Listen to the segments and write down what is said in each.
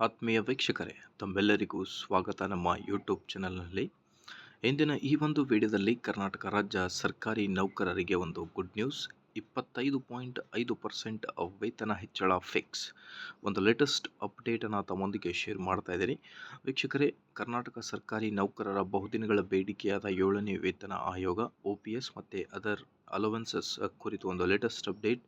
ಆತ್ಮೀಯ ವೀಕ್ಷಕರೇ, ತಮ್ಮೆಲ್ಲರಿಗೂ ಸ್ವಾಗತ ನಮ್ಮ ಯೂಟ್ಯೂಬ್ ಚಾನಲ್ನಲ್ಲಿ ಇಂದಿನ ಈ ಒಂದು ವಿಡಿಯೋದಲ್ಲಿ ಕರ್ನಾಟಕ ರಾಜ್ಯ ಸರ್ಕಾರಿ ನೌಕರರಿಗೆ ಒಂದು ಗುಡ್ ನ್ಯೂಸ್ ಇಪ್ಪತ್ತೈದು ಪಾಯಿಂಟ್ ಐದು ಪರ್ಸೆಂಟ್ ವೇತನ ಹೆಚ್ಚಳ ಫಿಕ್ಸ್ ಒಂದು ಲೇಟೆಸ್ಟ್ ಅಪ್ಡೇಟನ್ನು ತಮ್ಮೊಂದಿಗೆ ಶೇರ್ ಮಾಡ್ತಾ ಇದ್ದೀನಿ. ವೀಕ್ಷಕರೇ, ಕರ್ನಾಟಕ ಸರ್ಕಾರಿ ನೌಕರರ ಬಹುದಿನಗಳ ಬೇಡಿಕೆಯಾದ ಏಳನೇ ವೇತನ ಆಯೋಗ ಒ ಪಿ ಎಸ್ ಮತ್ತು ಅದರ್ ಅಲೋವೆನ್ಸಸ್ ಕುರಿತು ಒಂದು ಲೇಟೆಸ್ಟ್ ಅಪ್ಡೇಟ್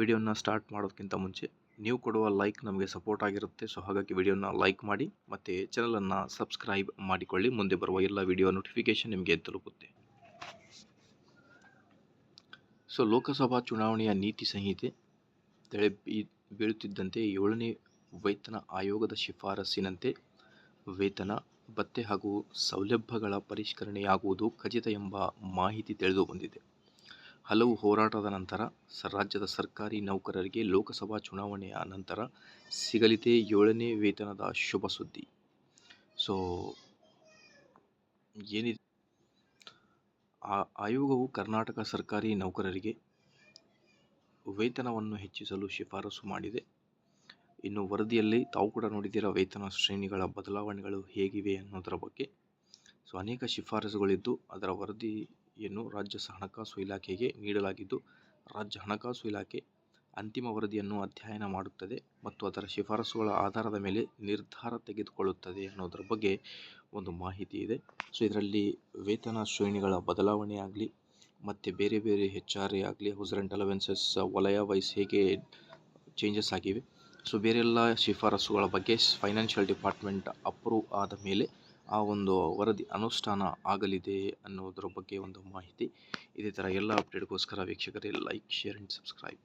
ವಿಡಿಯೋನ ಸ್ಟಾರ್ಟ್ ಮಾಡೋದಕ್ಕಿಂತ ಮುಂಚೆ ನೀವು ಕೊಡುವ ಲೈಕ್ ನಮಗೆ ಸಪೋರ್ಟ್ ಆಗಿರುತ್ತೆ. ಸೊ ಹಾಗಾಗಿ ವಿಡಿಯೋನ ಲೈಕ್ ಮಾಡಿ ಮತ್ತು ಚಾನಲನ್ನು ಸಬ್ಸ್ಕ್ರೈಬ್ ಮಾಡಿಕೊಳ್ಳಿ. ಮುಂದೆ ಬರುವ ಎಲ್ಲ ವಿಡಿಯೋ ನೋಟಿಫಿಕೇಷನ್ ನಿಮಗೆ ತಲುಪುತ್ತೆ. ಸೊ ಲೋಕಸಭಾ ಚುನಾವಣೆಯ ನೀತಿ ಸಂಹಿತೆ ತಳೆ ಬೀಳುತ್ತಿದ್ದಂತೆ ಏಳನೇ ವೇತನ ಆಯೋಗದ ಶಿಫಾರಸ್ಸಿನಂತೆ ವೇತನ, ಭತ್ತೆ ಹಾಗೂ ಸೌಲಭ್ಯಗಳ ಪರಿಷ್ಕರಣೆಯಾಗುವುದು ಖಚಿತ ಎಂಬ ಮಾಹಿತಿ ತಿಳಿದು ಬಂದಿದೆ. ಹಲವು ಹೋರಾಟದ ನಂತರ ರಾಜ್ಯದ ಸರ್ಕಾರಿ ನೌಕರರಿಗೆ ಲೋಕಸಭಾ ಚುನಾವಣೆಯ ನಂತರ ಸಿಗಲಿದೆ ಏಳನೇ ವೇತನದ ಶುಭ ಸುದ್ದಿ. ಸೊ ಏನಿದೆ? ಆಯೋಗವು ಕರ್ನಾಟಕ ಸರ್ಕಾರಿ ನೌಕರರಿಗೆ ವೇತನವನ್ನು ಹೆಚ್ಚಿಸಲು ಶಿಫಾರಸು ಮಾಡಿದೆ. ಇನ್ನು ವರದಿಯಲ್ಲಿ ತಾವು ಕೂಡ ನೋಡಿದ್ದೀರ ವೇತನ ಶ್ರೇಣಿಗಳ ಬದಲಾವಣೆಗಳು ಹೇಗಿವೆ ಅನ್ನೋದರ ಬಗ್ಗೆ. ಸೊ ಅನೇಕ ಶಿಫಾರಸುಗಳಿದ್ದು ಅದರ ವರದಿಯನ್ನು ರಾಜ್ಯ ಹಣಕಾಸು ಇಲಾಖೆಗೆ ನೀಡಲಾಗಿದ್ದು, ರಾಜ್ಯ ಹಣಕಾಸು ಇಲಾಖೆ ಅಂತಿಮ ವರದಿಯನ್ನು ಅಧ್ಯಯನ ಮಾಡುತ್ತದೆ ಮತ್ತು ಅದರ ಶಿಫಾರಸುಗಳ ಆಧಾರದ ಮೇಲೆ ನಿರ್ಧಾರ ತೆಗೆದುಕೊಳ್ಳುತ್ತದೆ ಅನ್ನೋದರ ಬಗ್ಗೆ ಒಂದು ಮಾಹಿತಿ ಇದೆ. ಸೊ, ಇದರಲ್ಲಿ ವೇತನ ಶ್ರೇಣಿಗಳ ಬದಲಾವಣೆ ಆಗಲಿ, ಮತ್ತು ಬೇರೆ ಬೇರೆ ಹೆಚ್ ಆರ್ ಎ ಆಗಲಿ, ಹೌಸ್ ರೆಂಟ್ ಅಲವೆನ್ಸಸ್, ವಲಯ ವೈಸ್ ಹೇಗೆ ಚೇಂಜಸ್ ಆಗಿವೆ. ಸೊ, ಬೇರೆಲ್ಲ ಶಿಫಾರಸುಗಳ ಬಗ್ಗೆ ಫೈನಾನ್ಷಿಯಲ್ ಡಿಪಾರ್ಟ್ಮೆಂಟ್ ಅಪ್ರೂವ್ ಆದ ಮೇಲೆ ಆ ಒಂದು ವರದಿ ಅನುಷ್ಠಾನ ಆಗಲಿದೆ ಅನ್ನೋದ್ರ ಬಗ್ಗೆ ಒಂದು ಮಾಹಿತಿ ಇದೇ ಥರ ಎಲ್ಲ ಅಪ್ಡೇಟ್ಗೋಸ್ಕರ ವೀಕ್ಷಕರೇ ಲೈಕ್ ಶೇರ್ ಆ್ಯಂಡ್ ಸಬ್ಸ್ಕ್ರೈಬ್